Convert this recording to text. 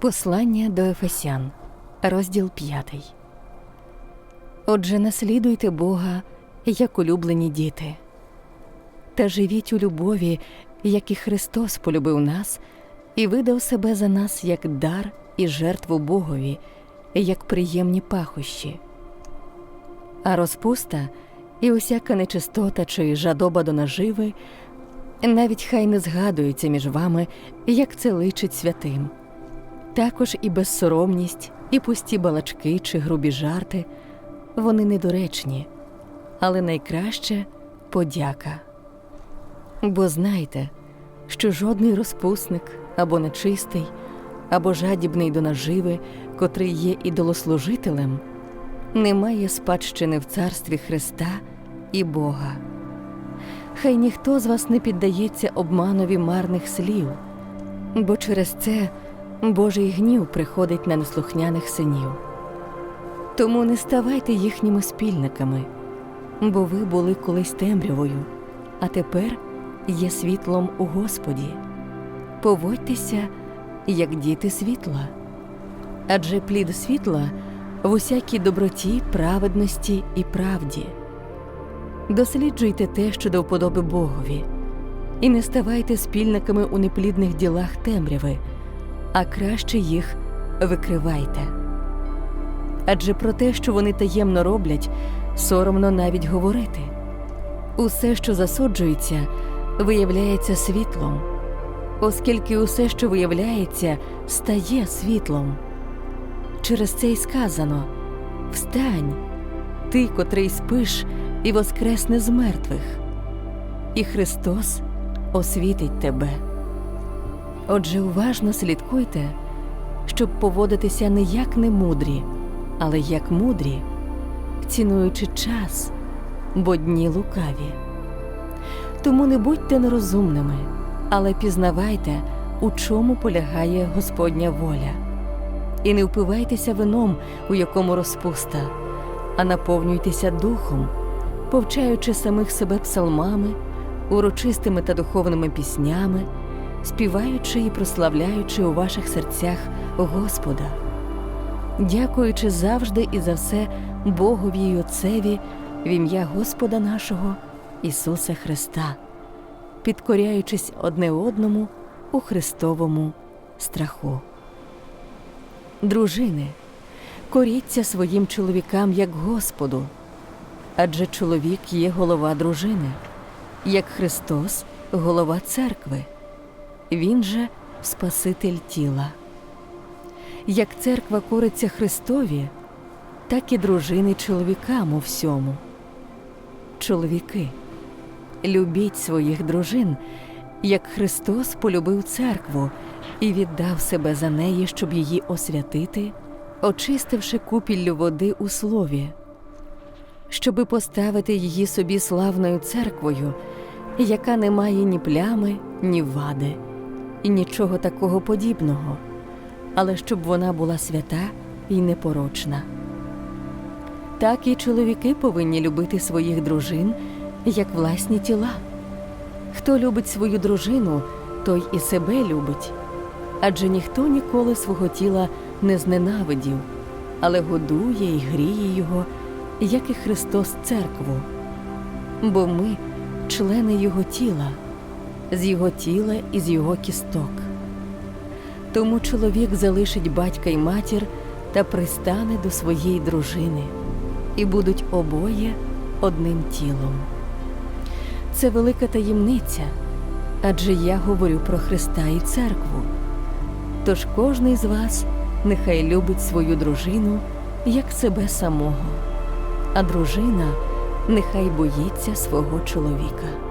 Послання до Ефесян, розділ 5. Отже, наслідуйте Бога, як улюблені діти, та живіть у любові, як і Христос полюбив нас і видав себе за нас як дар і жертву Богові, як приємні пахощі. А розпуста і усяка нечистота чи жадоба до наживи навіть хай не згадуються між вами, як це личить святим. Також і безсоромність, і пусті балачки чи грубі жарти вони недоречні, але найкраще подяка. Бо знайте, що жодний розпусник або нечистий, або жадібний до наживи, котрий є ідолослужителем, не має спадщини в царстві Христа і Бога. Хай ніхто з вас не піддається обманові марних слів, бо через це Божий гнів приходить на неслухняних синів. Тому не ставайте їхніми спільниками, бо ви були колись темрявою, а тепер є світлом у Господі. Поводьтеся, як діти світла. Адже плід світла в усякій доброті, праведності і правді. Досліджуйте те, що до вподоби Богові, і не ставайте спільниками у неплідних ділах темряви, а краще їх викривайте. Адже про те, що вони таємно роблять, соромно навіть говорити. Усе, що засуджується, виявляється світлом, оскільки усе, що виявляється, стає світлом. Через це й сказано Встань, ти, котрий спиш, і воскресне з мертвих, і Христос освітить тебе. Отже, уважно слідкуйте, щоб поводитися не як немудрі, але як мудрі, цінуючи час, бо дні лукаві. Тому не будьте нерозумними, але пізнавайте, у чому полягає Господня воля, і не впивайтеся вином, у якому розпуста, а наповнюйтеся духом, повчаючи самих себе псалмами, урочистими та духовними піснями, співаючи і прославляючи у ваших серцях Господа, дякуючи завжди і за все Богові й Отцеві в ім'я Господа нашого Ісуса Христа, підкоряючись одне одному у Христовому страху. Дружини, коріться своїм чоловікам як Господу, адже чоловік є голова дружини, як Христос голова церкви, Він же Спаситель тіла. Як церква кориться Христові, так і дружини чоловікам у всьому. Чоловіки, любіть своїх дружин, як Христос полюбив церкву і віддав себе за неї, щоб її освятити, очистивши купіллю води у слові, щоби поставити її собі славною церквою, яка не має ні плями, ні вади, і нічого такого подібного, але щоб вона була свята і непорочна. Так і чоловіки повинні любити своїх дружин як власні тіла. Хто любить свою дружину, той і себе любить. Адже ніхто ніколи свого тіла не зненавидів, але годує і гріє його, як і Христос церкву. Бо ми члени Його тіла, з Його тіла і з Його кісток. Тому чоловік залишить батька й матір та пристане до своєї дружини, і будуть обоє одним тілом. Це велика таємниця, адже я говорю про Христа і церкву. Тож кожний з вас нехай любить свою дружину як себе самого, а дружина нехай боїться свого чоловіка.